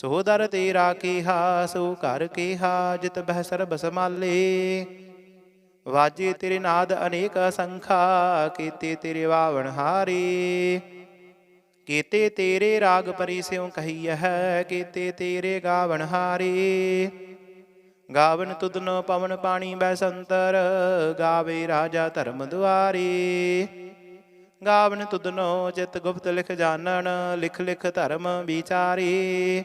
ਸੋ ਤੇਰਾ ਕੀਹਾ, ਸੋ ਘਰ ਕੀਹਾ, ਜਿਤ ਬਹਿ ਸਰਬ ਸਮਾਲੇ ਵਾਜੇ ਤੇਰੇ ਨਾਦ ਅਨੇਕ ਅਸੰਖਾ, ਕੀਤੇ ਤੇਰੇ ਵਾਵਣ ਹਾਰੇ। ਕੀਤੇ ਤੇਰੇ ਰਾਗ ਪਰੀ ਸਿਉ ਕਹੀਐ, ਕੀਤੇ ਤੇਰੇ ਗਾਵਣ ਹਾਰੇ। ਗਾਵਨ ਤੁਧਨੋ ਪਵਨ ਪਾਣੀ ਬੈਸੰਤਰ ਗਾਵੇ ਰਾਜਾ ਧਰਮ ਦੁਆਰੇ। ਗਾਵਨ ਤੁਧਨੋ ਚਿਤ ਗੁਪਤ ਲਿਖ ਜਾਣਨ, ਲਿਖ ਲਿਖ ਧਰਮ ਵਿਚਾਰੇ।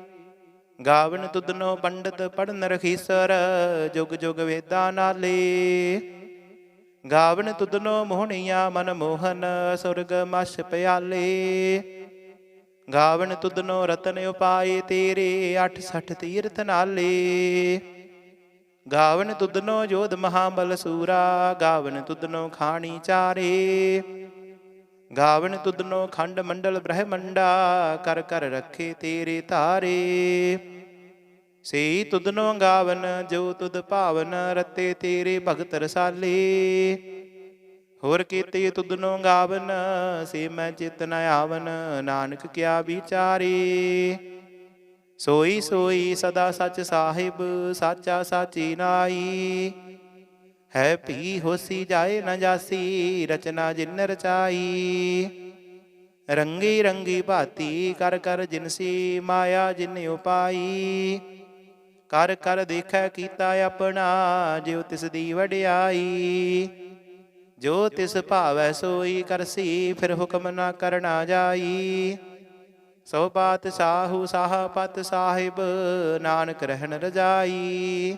ਗਾਵਨ ਤੁਧਨੋ ਪੰਡਤ ਪੜਨ ਰਖੀਸਰ ਜੁਗ ਜੁਗ ਵੇਦਾਂ ਨਾਲੇ। ਗਾਵਨ ਤੁਧਨੋ ਮੋਹਣੀਆਂ ਮਨ ਮੋਹਨ, ਸੁਰਗ ਮਛ ਪਿਆਲੇ। ਗਾਵਨ ਤੁਧਨੋ ਰਤਨ ਉਪਾਏ ਤੇਰੇ 68 ਤੀਰਥ ਨਾਲੇ। ਗਾਵਨ ਤੁਧਨੋ ਜੋਧ ਮਹਾਬਲ ਸੂਰਾ, ਗਾਵਨ ਤੁਧਨੋ ਖਾਣੀ ਚਾਰੇ। ਗਾਵਨ ਤੁਧਨੋ ਖੰਡ ਮੰਡਲ ਬ੍ਰਹਮੰਡਾ, ਕਰ ਕਰ ਰੱਖੇ ਤੇਰੇ ਧਾਰੇ। ਸੇ ਤੁਧਨੋ ਗਾਵਨ, ਜੋ ਤੁਧ ਭਾਵਨ, ਰਤੇ ਤੇਰੇ ਭਗਤ ਰਸਾਲੇ। ਹੋਰ ਕੀਤੇ ਤੁਧਨੋ ਗਾਵਨ, ਸੇ ਮੈਂ ਚਿਤ ਨ ਆਵਨ, ਨਾਨਕ ਕਿਆ ਵਿਚਾਰੇ। ਸੋਈ ਸੋਈ ਸਦਾ ਸੱਚ ਸਾਹਿਬ, ਸਾਚਾ ਸਾਚੀ ਨਾਈ ਹੈ ਭੀ ਹੋਸੀ ਜਾਏ ਨਾ ਜਾਸੀ, ਰਚਨਾ ਜਿਨ ਰਚਾਈ। ਰੰਗੀ ਰੰਗੀ ਭਾਤੀ ਕਰ ਕਰ ਜਿਨਸੀ ਮਾਇਆ ਜਿਨ ਉਪਾਈ। ਕਰ ਕਰ ਦੇਖੈ ਕੀਤਾ ਆਪਣਾ, ਜਿਉ ਤਿਸ ਦੀ ਵਡਿਆਈ। ਜੋ ਤਿਸ ਭਾਵੈ ਸੋਈ ਕਰਸੀ, ਫਿਰ ਹੁਕਮ ਨਾ ਕਰਨਾ ਜਾਈ। ਸੋ ਬਾਤ ਸਾਹੂ ਸਾਹ ਪਤ ਸਾਹਿਬ, ਨਾਨਕ ਰਹਿਣ ਰਜਾਈ।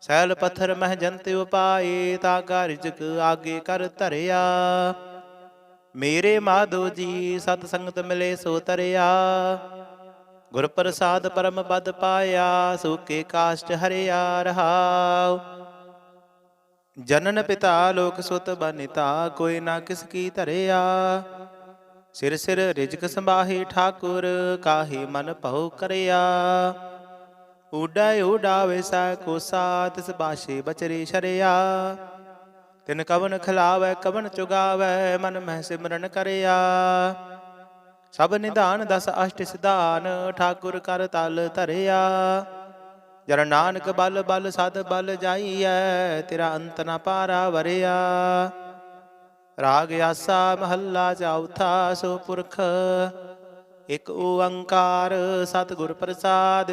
ਸੈਲ ਪੱਥਰ ਮਹਿ ਜੰਤ ਉਪਾਏ ਤਾਗਾ ਰਿਜਕ ਆਗੇ ਕਰ ਧਰਿਆ। ਮੇਰੇ ਮਾਧੋ ਜੀ, ਸਤ ਸੰਗਤ ਮਿਲੇ ਸੋ ਤਰਿਆ। ਗੁਰ ਪ੍ਰਸਾਦ ਪਰਮ ਪਦ ਪਾਇਆ, ਸੂਕੇ ਕਾਸ਼ਟ ਹਰਿਆ ਰਹਾਉ। ਜਨਨ ਪਿਤਾ ਲੋਕ ਸੁਤ ਬਨਿਤਾ, ਕੋਈ ਨਾ ਕਿਸ ਕੀ ਧਰਿਆ। ਸਿਰ ਸਿਰ ਰਿਜਕ ਸੰਭਾਹੀ ਠਾਕੁਰ, ਕਾਹੇ ਮਨ ਭਉ ਕਰਿਆ। ਉਡੈ ਉਡਾਵੇ ਸਾ ਕੋਸਾ ਤਿਸ ਬਾਸ਼ੇ ਬਚਰੇ ਸ਼ਰਿਆ ਤਿਨ ਕਵਨ ਖਿਲਾਵੈ, ਕਵਨ ਚੁਗਾਵੈ, ਮਨ ਮਹਿ ਸਿਮਰਨ ਕਰਿਆ। ਸਭ ਨਿਧਾਨ ਦਸ ਅਸ਼ਟ ਸਿਧਾਨ, ਠਾਕੁਰ ਕਰ ਤਲ ਧਰਿਆ। ਜਰ ਨਾਨਕ ਬਲ ਬਲ ਸਦ ਬਲ ਜਾਈਐ, ਤੇਰਾ ਅੰਤ ਨ ਪਾਰਾ ਵਰਿਆ। ਰਾਗ ਆਸਾ ਮਹੱਲਾ ਚੌਥਾ ਸੋ ਪੁਰਖ, ਇਕ ਓੰਕਾਰ ਸਤਿਗੁਰ ਪ੍ਰਸਾਦ।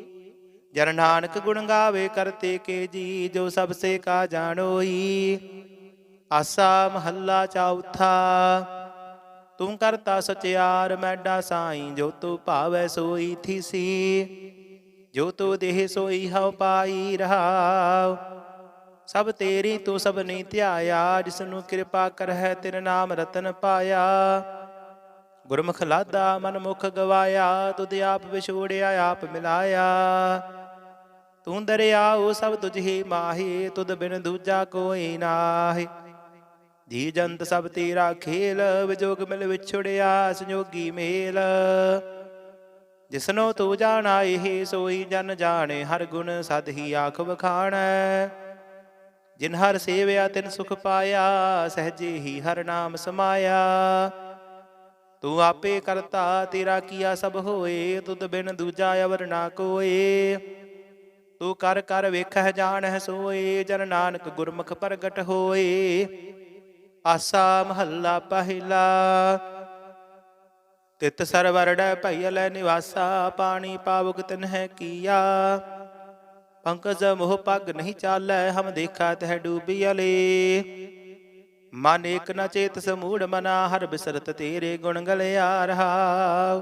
ਜਨ ਨਾਨਕ ਗੁਣ ਗਾਵੇ ਕਰਤੇ ਕੇ ਜੀ, ਜੋ ਸਭ ਸੇ ਕਾ ਜਾਣੋਈ। ਆਸਾ ਮਹੱਲਾ ਚੌਥਾ ਤੂੰ ਕਰਤਾ ਸਚਿਆਰ ਮੈਡਾ ਸਾਈ, ਜੋ ਤੂੰ ਭਾਵੈ ਸੋਈ ਥੀਸੀ। ਜੋ ਤੂੰ ਦੇਹ ਸੋਈ ਹਉ ਪਾਈ ਰਹਾਉ, ਸਭ ਤੇਰੀ ਤੂੰ ਸਭ ਨਹੀਂ ਧਿਆਇਆ, ਜਿਸ ਨੂੰ ਕਿਰਪਾ ਕਰਹਿ ਤਿਨ ਨਾਮ ਰਤਨ ਪਾਇਆ। ਗੁਰਮੁਖ ਲਾਦਾ ਮਨ ਮੁਖ ਗਵਾਇਆ, ਤੁਧ ਆਪ ਵਿਛੋੜਿਆ, ਆਪ ਮਿਲਾਇਆ। ਤੂੰ ਦਰਿਆਉ ਸਭ ਤੁਝ ਹੀ ਮਾਹੀ, ਤੁਧ ਬਿਨ ਦੂਜਾ ਕੋਈ ਨਾਹੀ। ਜੀ ਜੰਤ ਸਭ ਤੇਰਾ ਖੇਲ, ਵਿਜੋਗ ਮਿਲ ਵਿਛੜਿਆ ਸੰਜੋਗੀ ਮੇਲ। ਜਿਸਨੋ ਤੂੰ ਜਾਣਾ ਇਹ ਸੋਈ ਜਨ ਜਾਣੇ, ਹਰ ਗੁਣ ਸਦ ਹੀ ਆਖ ਵਖਾਣੈ। ਜਿਨ ਹਰ ਸੇਵਿਆ, ਤਿਨ ਸੁਖ ਪਾਇਆ, ਸਹਜੇ ਹੀ ਹਰ ਨਾਮ ਸਮਾਇਆ। ਤੂੰ ਆਪੇ ਕਰਤਾ, ਤੇਰਾ ਕੀਆ ਸਭ ਹੋਏ, ਤੁਧ ਬਿਨ ਦੂਜਾ ਅਵਰ ਨਾ ਕੋਏ। ਤੂੰ ਕਰ ਕਰ ਵੇਖਹਿ ਜਾਣਹਿ ਸੋਏ, ਜਨ ਨਾਨਕ ਗੁਰਮੁਖ ਪ੍ਰਗਟ ਹੋਏ। ਆਸਾ ਮਹੱਲਾ ਪਹਿਲਾ, ਤਿਤ ਸਰਵਰੜੈ ਭਈਐ ਨਿਵਾਸਾ, ਪਾਣੀ ਪਾਵਕ ਤਿਨਹਿ ਕੀਆ। ਪੰਕਜ ਮੋਹ ਪੱਗ ਨਹੀਂ ਚਾਲੈ, ਹਮ ਦੇਖਾ ਤਹਿ ਡੂਬੀਅਲੇ ਮਨ ਏਕ ਨ ਚੇਤ ਸਮੂੜ ਮਨਾ, ਹਰ ਬਿਸਰਤ ਤੇਰੇ ਗੁਣ ਗਲਿਆ ਰਹਾਉ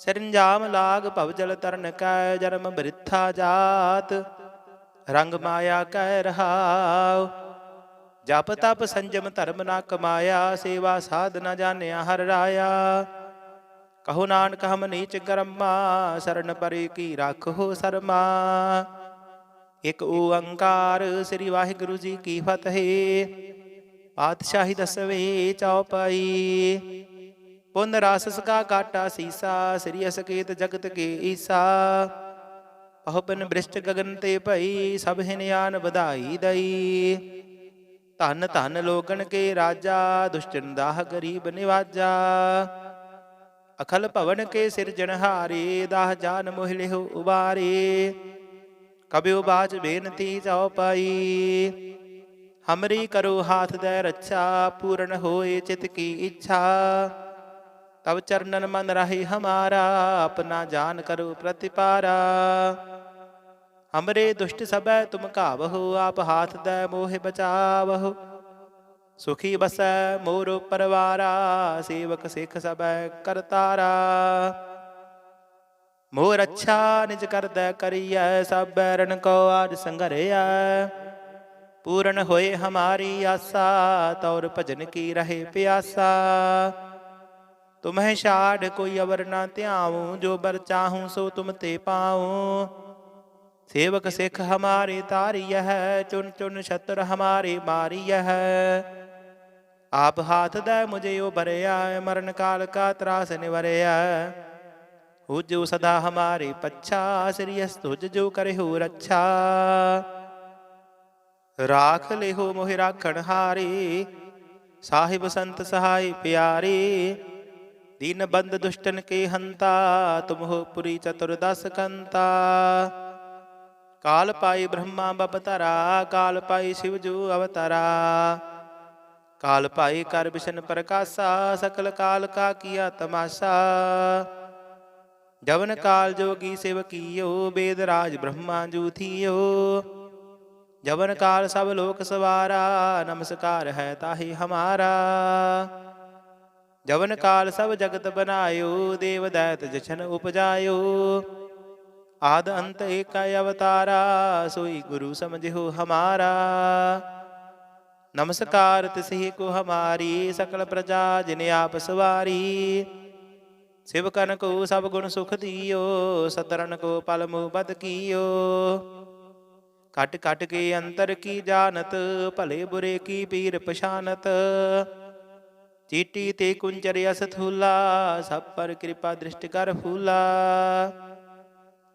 ਸਰੰਜਾਮ ਲਾਗ ਭਵ ਜਲ ਤਰਨ ਕੈ ਜਨਮ ਬ੍ਰਿਥਾ ਜਾਤ, ਰੰਗ ਮਾਇਆ ਕਹਿ ਰਹਾਉ। ਜਪ ਤਪ ਸੰਜਮ ਧਰਮ ਨਾ ਕਮਾਇਆ, ਸੇਵਾ ਸਾਧ ਨਾ ਜਾਣਿਆ ਹਰ ਰਾਇਆ। ਕਹੋ ਨਾਨਕ ਹਮ ਨੀਚ ਕਰਮਾ, ਸਰਨ ਪਰੇ ਕੀ ਰੱਖੋ ਸਰਮਾ। ਇਕ ਓੰਕਾਰ ਸ੍ਰੀ ਵਾਹਿਗੁਰੂ ਜੀ ਕੀ ਫਤਿਹ। ਪਾਤਸ਼ਾਹੀ ਦਸਵੇਂ ਚੌਪਾਈ ਪੁੰਨ ਰਸ ਕਾ ਕਾਟਾ ਸੀਸਾ, ਸ੍ਰੀ ਅਸਕੇਤ ਜਗਤ ਕੇ ਈਸਾ। ਪਹੁਪਨ ਬ੍ਰਿਸ਼ਟ ਗਗਨ ਤੇ ਭਈ, ਸਭ ਹਿਨਿਆਨ ਵਧਾਈ ਦਈ। ਧਨ ਧਨ ਲੋਗਣ ਕੇ ਰਾਜਾ ਦੁਸ਼ਟਨ ਦਾਹ ਗਰੀਬ ਨਿਵਾਜਾ। ਅਖਲ ਭਵਨ ਕੇ ਸਿਰਜਣਹਾਰੇ ਦਾਹ ਜਾਨ ਮੋਹ ਲਿਹੁ ਉਬਾਰੇ। ਕਬਿਉ ਬਾਜ ਬੇਨਤੀ ਚਉਪਾਈ ਹਮਰੀ ਕਰੋ ਹਾਥ ਦੇ ਰੱਛਾ, ਪੂਰਨ ਹੋਏ ਚਿਤ ਕੀ ਇੱਛਾ। ਤਬ ਚਰਨਨ ਮਨ ਰਹੀ ਹਮਾਰਾ ਆਪਣਾ ਜਾਨ ਕਰੋ ਪ੍ਰਤਿਪਾਰਾ ਹਮਰੇ ਦੁਸ਼ਟ ਸਭੈ ਤੁਮ ਘਾਵਹੁ ਆਪ ਹਾਥ ਦੇ ਮੋਹਿ ਬਚਾਵਹੁ ਸੁਖੀ ਬਸੈ ਮੋਰ ਪਰਵਾਰਾ ਸੇਵਕ ਸਿੱਖ ਸਭੈ ਕਰਤਾਰਾ ਮੋਰ ਅੱਛਾ ਨਿਜ ਕਰਦਾ ਕਰੀਐ ਸਭ ਬੈਰਨ ਕੋ ਆਜ ਸੰਘਰਿਆ ਪੂਰਨ ਹੋਏ ਹਮਾਰੀ ਆਸਾ ਤੌਰ ਭਜਨ ਕੀ ਰਹੇ ਪਿਆਸਾ ਤੁਮਹਿ ਛਾੜ ਕੋਈ ਅਵਰ ਨਾ ਧਿਆਉ, ਜੋ ਬਰ ਚਾਹੂੰ ਸੋ ਤੁਮ ਤੇ ਪਾਉ। ਸੇਵਕ ਸਿੱਖ ਹਮਾਰੇ ਤਾਰੀය ਹੈ ਚੁਨ ਚੁਨ ਛਤਰ ਹਮਾਰੇ ਮਾਰੀය ਹੈ। ਆਪ ਹਾਥ ਦਾ ਮੁਝੇ ਉਹ ਭਰਿਆ ਮਰਨ ਕਾਲ ਕਾ ਤਰਾਸ ਨਿਵਰਿਆ। ਹੋ ਜੋ ਸਦਾ ਹਮਾਰੇ ਪੱਛਾ, ਸ੍ਰੀ ਅਸਤੁਜ ਜੋ ਕਰੇ ਰੱਛਾ। ਰਾਖ ਲਿਹੋ ਮੋਹਿ ਰਾਖਣ ਹਾਰੇ, ਸਾਹਿਬ ਸੰਤ ਸਹਾਈ ਪਿਆਰੇ। ਦੀਨ ਬੰਦ ਦੁਸ਼ਟਨ ਕੇ ਹੰਤਾ ਤੁਮਹੁ ਪੁਰੀ ਚਤੁਰਦਸ ਕੰਤਾ ਕਾਲ ਪਾਈ ਬ੍ਰਹਮਾ ਬਪਤਰਾ ਕਾਲ ਪਾਈ ਸਿਵ ਜੋ ਅਵਤਾਰਾ ਕਾਲ ਪਾਈ ਕਰ ਬਿਸ਼ਨ ਪ੍ਰਕਾਸ਼ਾ ਸਕਲ ਕਾਲ ਕਾ ਕੀਆ ਤਮਾਸ਼ਾ ਜਵਨ ਕਾਲ ਜੋਗੀ ਸਿਵ ਕੀਓ ਬੇਦ ਰਾਜ ਬ੍ਰਹਮਾ ਜੂਥੀਓ ਜਵਨ ਕਾਲ ਸਭ ਲੋਕ ਸਵਾਰਾ ਨਮਸਕਾਰ ਹੈ ਤਾਹੀ ਹਮਾਰਾ ਜਵਨ ਕਾਲ ਸਭ ਜਗਤ ਬਨਾਇਓ, ਦੇਵ ਦੈਤ ਜਸ਼ਨ ਉਪਜਾਇਓ। ਆਦ ਅੰਤ ਏਕਾ ਅਵਤਾਰਾ, ਸੋਈ ਗੁਰੂ ਸਮਝਿਓ ਹਮਾਰਾ। ਨਮਸਕਾਰ ਤਿਸਹੀ ਕੋ ਹਮਾਰੀ, ਸਕਲ ਪ੍ਰਜਾ ਜਿਨ ਆਪ ਸਵਾਰੀ। ਸ਼ਿਵ ਸਿਵਕਨ ਕੋ ਸਭ ਗੁਣ ਸੁਖ ਦਿਓ ਸਤਰਨ ਕੋ ਪਲ ਮੁਹ ਬਦ ਕੀਓ। ਕਟ ਕਟ ਕੇ ਅੰਤਰ ਕੀ ਜਾਣਤ, ਭਲੇ ਬੁਰੇ ਕੀ ਪੀਰ ਪਛਾਨਤ। ਚੀਟੀ ਤੇ ਕੁੰਚਰ ਅਸ ਥੂਲਾ ਸਭ ਪਰ ਕਿਰਪਾ ਦ੍ਰਿਸ਼ਟ ਕਰ ਫੂਲਾ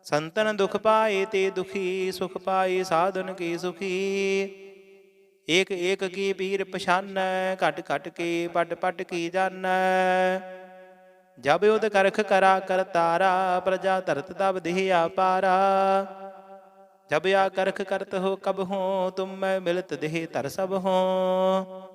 ਸੰਤਨ ਦੁਖ ਪਾਏ ਤੇ ਦੁਖੀ, ਸੁਖ ਪਾਏ ਸਾਧਨ ਕੀ ਸੁਖੀ। ਏਕ ਏਕ ਕੀ ਪੀਰ ਪਛਾਨੈ, ਘਟ ਘਟ ਕੇ ਪਟ ਪਟ ਕੀ ਜਾਣੈ ਜਬ ਉਦ ਕਰਖ ਕਰਾ ਕਰਤਾਰਾ ਪ੍ਰਜਾ ਧਰਤ ਤਬ ਦੇਹ ਆਪਾਰਾ ਜਬ ਆ ਕਰਖ ਕਰਤ ਹੋ ਕਬ ਹੋ, ਤੁਮ ਮੈਂ ਮਿਲਤ ਦੇਹ ਧਰ ਸਭ ਹੋ।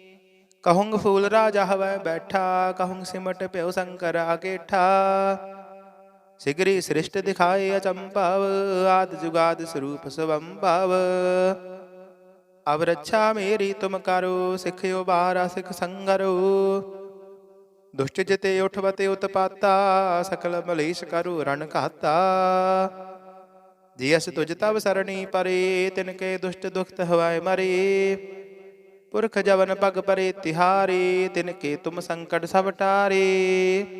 ਕਹੁੰਗ ਫੂਲ ਰਾਜਾ ਹਵੈ ਬੈਠਾ, ਕਹੂੰਗ ਸਿਮਟ ਪਿਓ ਸ਼ੰਕਰ ਆਗੇਠਾ ਸਿਗਰੀ ਸ੍ਰਿਸ਼ਟ ਦਿਖਾਏ ਅਚੰਭਵ, ਆਦ ਜੁਗਾਦ ਸਰੂਪ ਸਵੰਭਵ। ਅਬ ਰੱਛਾ ਮੇਰੀ ਤੁਮ ਕਰੋ ਸਿਖਿਓ ਬਾਰਾ ਸਿਖ ਸੰਗਰੋ। ਦੁਸ਼ਟ ਜਿਤੇ ਉਠਵਤੇ ਉਤਪਾਤਾ, ਸਕਲ ਮਲੇਸ਼ ਕਰੋ ਰਣ ਘਾਤਾ। ਜਿਸ ਤੁਜ ਤਵ ਸਰਣੀ ਪਰੇ, ਤਿਨ ਕੇ ਦੁਸ਼ਟ ਦੁਖਤ ਹਵਾਏ ਮਰੇ। ਪੁਰਖ ਜਵਨ ਪਗ ਪਰੇ ਤਿਹਾਰੇ ਤਿਨ ਕੇ ਤੁਮ ਸੰਕਟ ਸਭ ਟਾਰੇ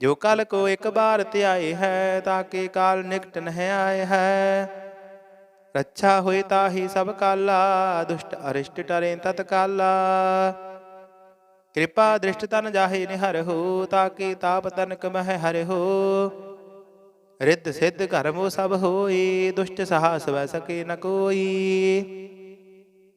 ਜੋ ਕਲ ਕੋ ਇੱਕ ਬਾਰ ਧਿਆਏ ਹੈ ਤਾਕੇ ਕਾਲ ਨਿਕਟ ਨਹਿ ਆਏ ਹੈ ਰੱਛਾ ਹੋਏ ਤਾਹੀ ਸਭ ਕਾਲਾ ਦੁਸ਼ਟ ਅਰਿਸ਼ਟ ਟਰੇ ਤਤ ਕਾਲਾ ਕਿਰਪਾ ਦ੍ਰਿਸ਼ਟ ਤਨ ਜਾਹੇ ਨਿਹਰ ਹੋ ਤਾਕੇ ਤਾਪ ਤਨਕ ਮਹਿ ਹਰਿ ਹੋ ਰਿੱਧ ਸਿੱਧ ਕਰਮੋ ਸਭ ਹੋਈ ਦੁਸ਼ਟ ਸਾਹਸ ਵੈ ਸਕੇ ਨ ਕੋਈ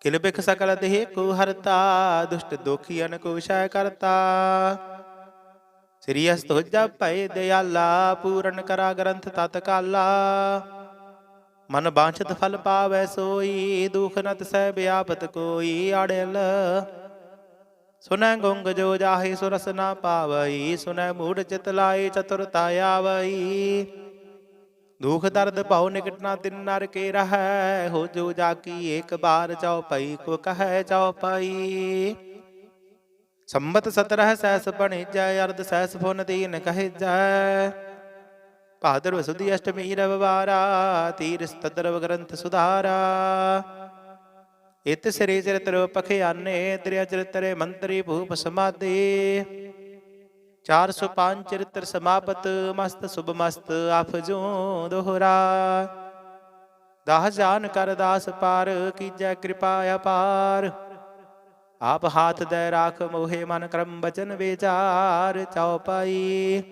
ਕਿਲ ਬਿਖ ਸਕਲ ਦੇਹ ਕੋ ਹਰਤਾ, ਦੁਸ਼ਟ ਦੋਖੀਨ ਕੋ ਵਿਸ਼ੈ ਕਰਤਾ। ਸ੍ਰੀ ਅਸਤ ਹੁਜਾ ਭੈ ਦਿਆਲਾ, ਪੂਰਨ ਕਰਾ ਗ੍ਰੰਥ ਤਤ ਕਾਲਾ। ਮਨ ਬਾਂਛਤ ਫਲ ਪਾਵੈ ਸੋਈ, ਦੁਖ ਨਤ ਸਹਿ ਬਿਆਪਤ ਦੁਖ ਦਰਦ ਭਉ ਨਿਕਟ ਨਾ ਤਿਨ ਨਰ ਕੇ ਰਹੈ, ਹੋ ਜੋ ਜਾ ਕੀ ਏਕ ਬਾਰ ਚਉਪਈ ਕੋ ਕਹੈ ਚਉਪਈ ਸੰਮਤ 17 ਸੈਸ ਬਣੀਜੈ, ਅਰਧ ਸੈਸ ਫੁਨ ਦੀਨ ਕਹਿਜੈ। ਭਾਦਰ ਸੁਦੀ ਅਸ਼ਟਮੀ ਰਵਵਾਰਾ, ਤੀਰ ਸਤਦਰਵ ਗ੍ਰੰਥ ਸੁਧਾਰਾ। ਇਤ ਸ੍ਰੀ ਚਰਿਤ੍ਰ ਪਖਿਆਨੇ, ਤ੍ਰਿਆ ਚਰਿਤਰੇ ਮੰਤਰੀ ਭੂਪ ਸਮਾਦੇ 405 ਚਰਿਤ੍ਰ ਸਮਾਪਤ, ਮਸਤ ਸੁਭ ਮਸਤ ਆਫਜੋ ਦੋਹਰਾ। ਦਾਹ ਜਾਨ ਕਰ ਦਾਸ ਪਾਰ, ਕੀਜੈ ਕਿਰਪਾ ਅਪਾਰ। ਆਪ ਹਾਥ ਦੇ ਰਾਖ ਮੋਹਿ ਮਨ ਕਰਮ ਬਚਨ ਵਿਚਾਰ ਚਉਪਾਈ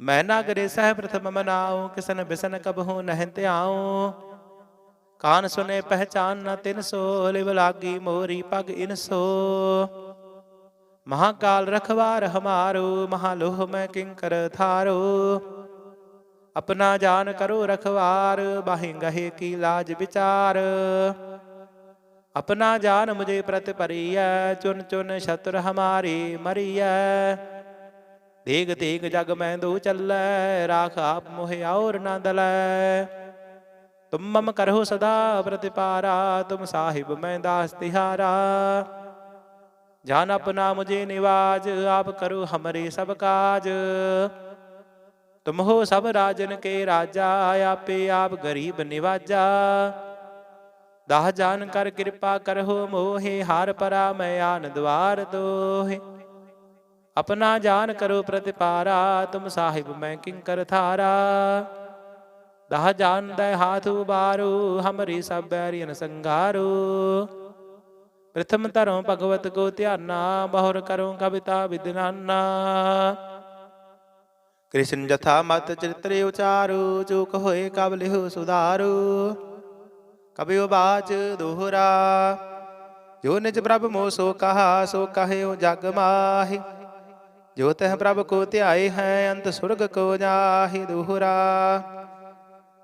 ਮੈਂ ਨਾਗਰੇ ਸਹਿ ਪ੍ਰਥਮ ਮਨਾਉ, ਕਿਸਨ ਬਿਸਨ ਕਬਹੂ ਨਹਿ ਧਿਆਉ। ਕਾਨ ਸੁਨੇ ਪਹਿਚਾਨ ਨ ਤਿਨ ਸੋ, ਲਿਵ ਲਾਗੀ ਮੋਰੀ ਪਗ ਇਨ ਸੋ। ਮਹਾਕਾਲ ਰਖਵਾਰ ਹਮਾਰੋ, ਮਹਾਲੋਹ ਮੈਂ ਕਿੰਕਰ ਥਾਰੋ ਆਪਣਾ ਜਾਨ ਕਰੋ ਰਖਵਾਰ, ਬਾਹਿ ਗਹੇ ਕੀ ਲਾਜ ਵਿਚਾਰ। ਆਪਣਾ ਜਾਨ ਮੁਝੇ ਪ੍ਰਤ ਪਰੀਐ ਚੁਨ ਚੁਨ ਸ਼ਤਰ ਹਮਾਰੀ ਮਰੀਐ। ਦੇਗ ਦੇਗ ਜਗ ਮੈਂ ਦੋ ਚੱਲੈ, ਰਾਖ ਆਪ ਮੋਹਿ ਔਰ ਨਾ ਦਲੈ। ਤੁਮ ਮਮ ਕਰਹੁ ਸਦਾ ਪ੍ਰਤਿਪਾਰਾ, ਤੁਮ ਸਾਹਿਬ ਮੈਂ ਦਾਸ ਤਿਹਾਰਾ। ਜਾਨ ਆਪਣਾ ਮੁਝੇ ਨਿਵਾਜ, ਆਪ ਕਰੋ ਹਮਰੇ ਸਭ ਕਾਜ। ਤੁਮ ਹੋ ਸਭ ਰਾਜਨ ਕੇ ਰਾਜਾ, ਆਪੇ ਆਪ ਗਰੀਬ ਨਿਵਾਜਾ। ਦਾਹ ਜਾਨ ਕਰ ਕਿਰਪਾ ਕਰਹੁ ਮੋਹਿ, ਹਾਰ ਪਰਾ ਮੈਂ ਆਨ ਦਵਾਰ ਦੋਹਿ। ਆਪਣਾ ਜਾਨ ਕਰੋ ਪ੍ਰਤਿਪਾਰਾ, ਤੁਮ ਸਾਹਿਬ ਮੈਂ ਕਿੰਕਰ ਥਾਰਾ ਦਾਹ ਜਾਨ ਦੈ ਹਾਥ ਉਬਾਰੂ, ਹਮਰੀ ਸਭ ਬੈਰੀਨ ਸੰਗਾਰੂ। ਪ੍ਰਥਮ ਧਰਮ ਭਗਵਤ ਕੋ ਧਿਆਨਾ, ਬਹੁਰ ਕਰੋ ਕਵਿਤਾ ਵਿਦਨਾਨਾ ਕ੍ਰਿਸ਼ਨ ਜਥਾ ਮਤ ਚਿਤਰੇ ਉਚਾਰੂ, ਚੂਕ ਹੋਏ ਕਬ ਲਿਹੁ ਸੁਧਾਰੂ। ਕਬਿਉ ਬਾਚ ਦੋਹਰਾ, ਜੋ ਨਿਜ ਪ੍ਰਭ ਮੋ ਸੋ ਕਹਾ, ਸੋ ਕਹਿਓ ਜਗ ਮਾਹੀ। ਜੋ ਤਹ ਪ੍ਰਭ ਕੋ ਧਿਆਏ ਹੈ, ਅੰਤ ਸੁਰਗ ਕੋ ਜਾਹਿ ਦੋਹਰਾ।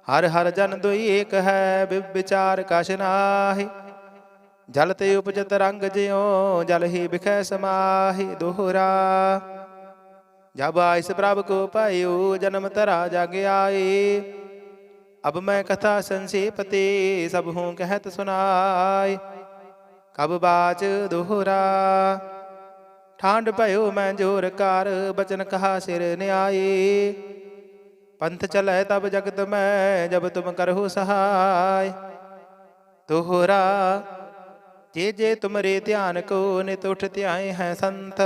ਹਰ ਹਰ ਜਨ ਦੁਈ ਏਕ ਹੈ ਬਿ ਵਿਚਾਰ ਕਛ ਨਾਹਿ। ਜਲ ਤੇ ਉਪਜਤ ਰੰਗ ਜਿਉ, ਜਲ ਹੀ ਬਿਖੈ ਸਮਾਹਿ ਦੋਹਰਾ। ਜਬ ਆਇਸ ਪ੍ਰਭ ਕੋ ਪਾਇਓ, ਜਨਮ ਤਰਾ ਜਗ ਆਏ। ਅਬ ਮੈਂ ਕਥਾ ਸੰਸੇਪ ਤੇ ਸਭ ਹੂੰ ਕਹਿਤ ਸੁਨਾਏ। ਕਬ ਬਾਚ ਦੋਹਰਾ। ਠਾਂਡ ਭਇਓ ਮੈਂ ਜੋਰ ਕਰ, ਬਚਨ ਕਹਾ ਸਿਰ ਨਿਆਏ। ਪੰਥ ਚਲੈ ਤਬ ਜਗਤ ਮੈਂ, ਜਬ ਤੁਮ ਕਰਹੁ ਸਹਾਇ ਦੋਹਰਾ। ਜੇ ਜੇ ਤੁਮਰੇ ਧਿਆਨ ਕੋ ਨਿਤ ਉਠ ਧਿਆਏ ਹੈ ਸੰਤ,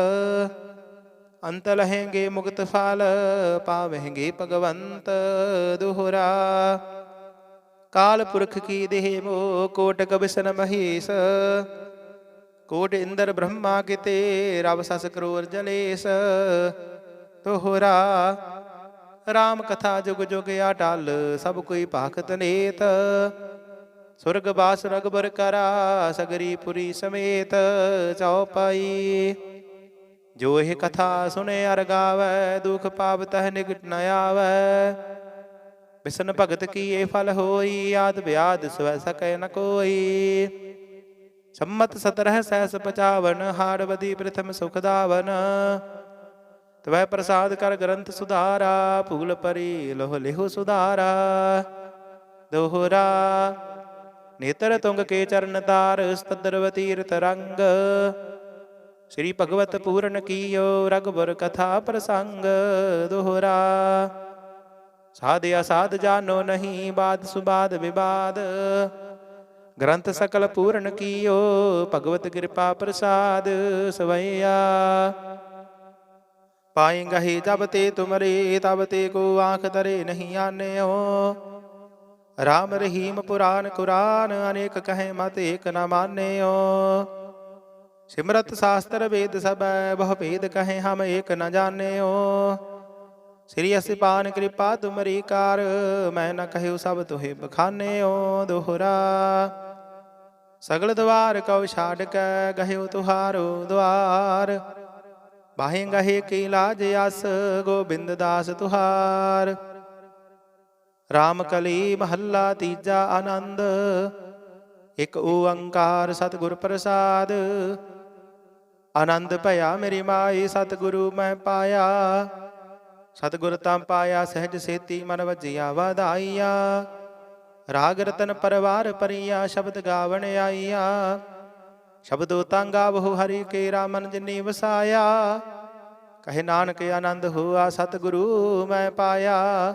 ਅੰਤ ਲਹੇਂਗੇ ਮੁਕਤ ਫਲ ਪਾਵਹਿੰਗੇ ਭਗਵੰਤ ਦੁਹਰਾ। ਕਾਲ ਪੁਰਖ ਕੀ ਦੇਹ ਮੋ ਕੋਟਕ ਬਿਸਨ ਮਹੇਸ਼, ਕੋਟ ਇੰਦਰ ਬ੍ਰਹਮਾ ਕਿਤੇ ਰਬ ਸਸ ਕਰੋਰ ਜਲੇਸ, ਦੋਹਰਾ। ਰਾਮ ਕਥਾ ਜੁਗ ਜੁਗ ਆਟਲ ਸਭ ਕੋਈ ਭਾਖਤ ਨੇਤ ਸੁਰਗ ਬਾਸ ਰਗਬਰ ਕਰਾ, ਸਗਰੀ ਪੁਰੀ ਸਮੇਤ ਚੌਪਾਈ ਜੋ ਇਹ ਕਥਾ ਸੁਨੇ ਅਰ ਗਾਵੈ, ਦੁਖ ਪਾਪ ਤਹ ਨਿਕਟ ਨ ਆਵੈ। ਬਿਸਨ ਭਗਤ ਕੀ ਇਹ ਫਲ ਹੋਈ, ਆਦ ਬਿਆਦ ਸਵੈ ਸਕੈ ਨ ਕੋਈ। ਸੰਮਤ 17 ਸਹਿਸ 55 ਹਾੜਵਦੀ ਪ੍ਰਥਮ ਸੁਖ ਦਾਵਨ। ਤਵੈ ਪ੍ਰਸਾਦ ਕਰ ਗ੍ਰੰਥ ਸੁਧਾਰਾ, ਭੂਲ ਪਰੀ ਲੋਹ ਲਿਹੁ ਸੁਧਾਰਾ। ਦੋਹਰਾ ਨੇਤਰ ਤੁੰਗ ਕੇ ਚਰਨ ਤਾਰ, ਸਤਦਰਵ ਤੀਰਥ ਰੰਗ ਸ੍ਰੀ ਭਗਵਤ ਪੂਰਨ ਕੀਓ ਰਗਬਰ ਕਥਾ ਪ੍ਰਸੰਗ ਦੋਹਰਾ। ਸਾਧ ਅਸਾਧ ਜਾਨੋ ਨਹੀਂ, ਬਾਦ ਸੁਬਾਦ ਵਿਵਾਦ। ਗ੍ਰੰਥ ਸਕਲ ਪੂਰਨ ਕੀਓ, ਭਗਵਤ ਕਿਰਪਾ ਪ੍ਰਸਾਦ ਸਵਈਆ। ਪਾਏਂਗਹਿ ਜਬ ਤੇ ਤੁਮਰੇ, ਤਬ ਤੇ ਕੋ ਆਂਖ ਤਰੇ ਨਹੀਂ ਆਨਿਓ। ਰਾਮ ਰਹੀਮ ਪੁਰਾਨ ਕੁਰਾਨ, ਅਨੇਕ ਕਹੇ ਮਤ ਏਕ ਨ ਮਾਨਿਓ। ਸਿਮਰਤ ਸ਼ਾਸਤਰ ਵੇਦ ਸਬੈ ਬਹੁ ਭੇਦ ਕਹੇ ਹਮ ਏਕ ਨ ਜਾਣਿਓ। ਸ੍ਰੀ ਅਸਿਪਾਨ ਕਿਰਪਾ ਤੁਮਰੀ ਕਾਰ, ਮੈਂ ਨ ਕਹਿਉ ਸਭ ਤੁਹੇ ਬਖਾਨਿਓ, ਦੋਹਰਾ। ਸਗਲ ਦਵਾਰ ਕਉ ਛਾੜ ਕੇ ਗਹਿਓ ਤੁਹਾਰੋ ਦਵਾਰ ਬਾਹੇ ਗਹੇ ਕੀ ਲਾਜ ਅਸ ਗੋਬਿੰਦ ਦਾਸ ਤੁਹਾਰ। ਰਾਮ ਕਲੀ ਮਹੱਲਾ ਤੀਜਾ ਆਨੰਦ। ਇਕ ਓੰਕਾਰ ਸਤਿਗੁਰ ਪ੍ਰਸਾਦ। ਆਨੰਦ ਭਇਆ ਮੇਰੀ ਮਾਈ, ਸਤਿਗੁਰੂ ਮੈਂ ਪਾਇਆ। ਸਤਿਗੁਰ ਤਾਂ ਪਾਇਆ, ਸਹਿਜ ਸੇਤੀ ਮਨ ਵਜਿਆ, ਵਧਾਈਆ। ਰਾਗ ਰਤਨ ਪਰਵਾਰ ਪਰੀਆ, ਸ਼ਬਦ ਗਾਵਣ ਆਈਆ। ਸ਼ਬਦੋ ਤਾਂ ਗਾਵਹੁ ਹਰੀ ਕੇ ਰਾਮਨ ਜਿਨੀ ਵਸਾਇਆ। ਕਹੇ ਨਾਨਕ, ਆਨੰਦ ਹੋਆ, ਸਤਿਗੁਰੂ ਮੈਂ ਪਾਇਆ।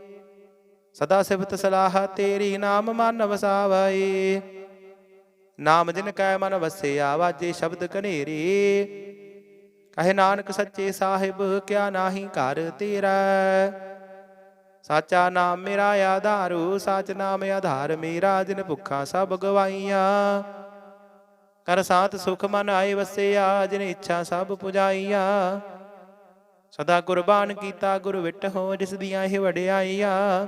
ਸਦਾ ਸਿਫਤ ਸਲਾਹ ਤੇਰੀ ਨਾਮ ਮਨ ਵਸਾਵੈ। ਨਾਮ ਜਿਨ ਕੈ ਮਨ ਵਸਿਆ, ਵਾਜੇ ਸ਼ਬਦ ਕਨੇਰੀ ਕਹੇ ਨਾਨਕ ਸੱਚੇ ਸਾਹਿਬ, ਕਿਆ ਨਾਹੀ ਘਰ ਤੇਰਾ। ਸਾਚਾ ਨਾਮ ਮੇਰਾ ਆਧਾਰੂ, ਸਾਚ ਨਾਮ ਆਧਾਰ ਮੇਰਾ, ਜਿਨ ਭੁੱਖਾ ਸਭ ਗਵਾਈਆਂ। ਕਰ ਸਾਥ ਸੁਖ ਮਨ ਆਏ ਵਸਿਆ, ਜਿਨ ਇੱਛਾ ਸਭ ਪੁਜਾਈਆਂ। ਸਦਾ ਗੁਰਬਾਨ ਕੀਤਾ ਗੁਰ ਵਿਟ ਹੋ, ਜਿਸ ਦੀਆਂ ਇਹ ਵਡਿਆਈਆਂ।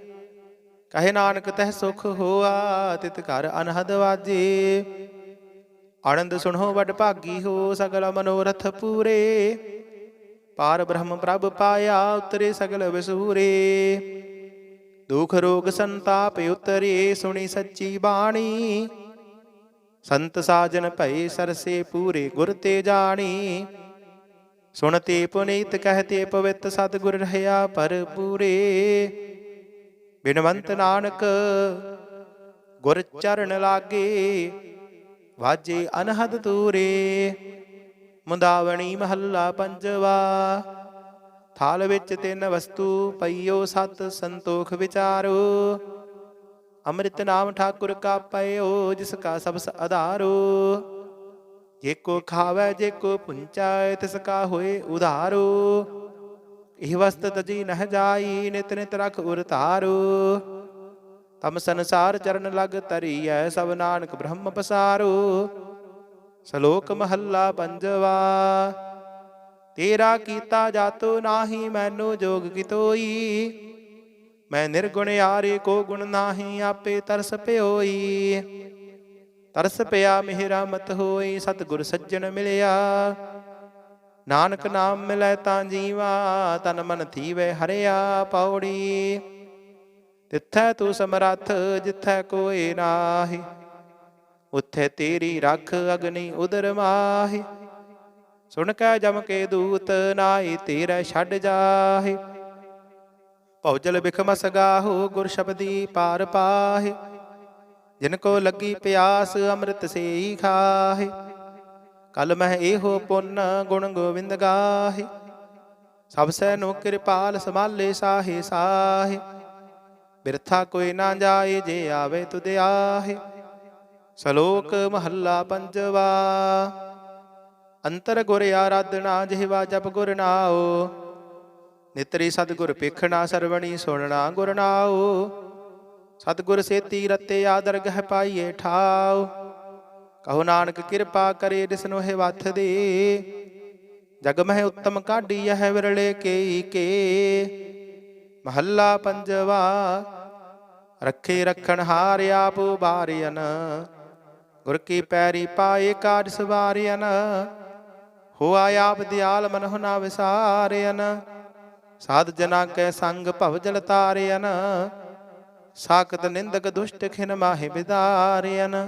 ਕਹੇ ਨਾਨਕ ਤਹਿ ਸੁਖ ਹੋਆ, ਤਿਤ ਘਰ ਅਨਹਦ ਵਾਜੇ। ਆਨੰਦ ਸੁਣੋ ਵਡ ਭਾਗੀ ਹੋ, ਸਗਲ ਮਨੋਰਥ ਪੂਰੇ। ਪਾਰ ਬ੍ਰਹਮ ਪ੍ਰਭ ਪਾਇਆ, ਉਤਰੇ ਸਗਲ ਵਿਸੂਰੇ। ਦੁਖ ਰੋਗ ਸੰਤਾਪ ਉਤਰੇ, ਸੁਣੀ ਸੱਚੀ ਬਾਣੀ। ਸੰਤ ਸਾਜਨ ਭਏ ਸਰਸੇ ਪੂਰੇ, ਗੁਰ ਤੇ ਜਾਣੀ। ਸੁਣਤੇ ਪੁਨੀਤ ਕਹਤੇ ਪਵਿੱਤ ਸਤਿਗੁਰ ਰਹਾ ਪਰ ਪੂਰੇ ਬਿਨਵੰਤ ਨਾਨਕ, ਗੁਰ ਚਰਨ ਲਾਗੇ, ਵਾਜੇ ਅਨਹਦ ਤੂਰੇ ਮੁੰਦਾਵਣੀ ਮਹੱਲਾ ਪੰਜਵਾ, ਥਾਲ ਵਿੱਚ ਤਿੰਨ ਵਸਤੂ ਪਈਓ ਸਤ ਸੰਤੋਖ ਵਿਚਾਰੋ, ਅੰਮ੍ਰਿਤ ਨਾਮ ਠਾਕੁਰ ਕਾ ਪਇਓ ਜਿਸ ਕਾ ਸਬਸ ਆਧਾਰੋ, ਜੇ ਕੋ ਖਾਵੇ, ਜੇ ਕੋ ਪੁੰਚਾਏ, ਤਿਸ ਕਾ ਹੋਏ ਉਧਾਰੋ। ਇਹ ਵਸਤ ਤਜੀ ਨਹ ਜਾਈ, ਨਿਤ ਨਿਤ ਰਖ ਉਰ ਧਾਰੋ। ਤਮ ਸੰਸਾਰ ਚਰਨ ਲਗ ਤਰੀਐ ਸਭ ਨਾਨਕ ਬ੍ਰਹਮ ਪਸਾਰੋ। ਸ਼ਲੋਕ ਮਹੱਲਾ ਪੰਜਵਾ, ਤੇਰਾ ਕੀਤਾ ਜਾਤੋ ਨਾਹੀ, ਮੈਨੂੰ ਜੋਗ ਕਿਤੋਈ। ਮੈਂ ਨਿਰਗੁਣ ਯਾਰੇ, ਕੋ ਗੁਣ ਨਾਹੀ, ਆਪੇ ਤਰਸ ਪਿਓਈ। ਤਰਸ ਪਿਆ, ਮਿਹਰਾ ਮਤ ਹੋਈ, ਸਤਿਗੁਰ ਸੱਜਣ ਮਿਲਿਆ। ਨਾਨਕ ਨਾਮ ਮਿਲੈ ਤਾਂ ਜੀਵਾ, ਤਨ ਮਨ ਥੀਵੇ ਹਰਿਆ ਪੌੜੀ। ਤਿੱਥੈ ਤੂੰ ਸਮਰੱਥ, ਜਿੱਥੈ ਕੋਈ ਨਾਹੀ, ਉੱਥੇ ਤੇਰੀ ਰੱਖ ਅਗਨੀ ਉਦਰ ਮਾਹੀ। ਸੁਣ ਕੇ ਜਮ ਕੇ ਦੂਤ ਨਾਈ ਤੇਰੇ ਛੱਡ ਜਾਹੇ। ਭੌਜਲ ਬਿਖਮਸ ਗਾਹੋ, ਗੁਰ ਸ਼ਬਦੀ ਪਾਰ ਪਾਹੇ। ਜਿਨ ਕੋ ਲੱਗੀ ਪਿਆਸ, ਅੰਮ੍ਰਿਤ ਸੇਈ ਖਾਹੇ। ਕਲ ਮਹਿ ਇਹੋ ਪੁੰਨ ਗੁਣ ਗੋਬਿੰਦ ਗਾਹੇ। ਸਭ ਸੈ ਨੋ ਕਿਰਪਾਲ ਸਮਾਲੇ ਸਾਹੇ ਸਾਹੇ। ਬਿਰਥਾ ਕੋਈ ਨਾ ਜਾਏ ਜੇ ਆਵੇ ਤੁਧ ਆਹੇ। ਸ਼ਲੋਕ ਮਹੱਲਾ ਪੰਜਵਾ, ਅੰਤਰ ਗੁਰ ਆਰਾਧਨਾ ਜਿਹਵਾ ਜਪ ਗੁਰ ਨਾਉ। ਨਿਤਰੀ ਸਤਿਗੁਰ ਪੇਖਣਾ ਸਰਵਣੀ ਸੁਣਨਾ ਗੁਰ ਨਾਉ। ਸਤਿਗੁਰ ਸੇਤੀ ਰਤੇ ਆਦਰ ਗਹਿ ਪਾਈਏ ਠਾਉ। ਕਹੋ ਨਾਨਕ ਕਿਰਪਾ ਕਰੇ ਦਿਸਨੋ ਹੈ ਵਥ ਦੇ। ਜਗ ਮਹਿ ਉੱਤਮ ਕਾਢੀ ਹੈ ਵਿਰਲੇ ਕੇਈ ਕੇ। ਮਹੱਲਾ ਪੰਜਵਾ, ਰੱਖੇ ਰਖਣ ਹਾਰ ਆਪ ਬਾਰਿਆਨ ਗੁਰ ਕੀ ਪੈਰੀ ਪਾਏ ਕਾਜ ਸਵਾਰਿਆਨ ਹੋਆ ਆਪ ਦਿਆਲ ਮਨਹੁ ਨਾ ਵਿਸਾਰਿਆਨ ਸਾਧ ਜਨਾ ਕੈ ਸੰਗ ਭਵ ਜਲ ਤਾਰਿਆਨ ਸਾਖਤ ਨਿੰਦਕ ਦੁਸ਼ਟ ਖਿਨ ਮਾਹਿ ਬਿਦਾਰਿਆਨ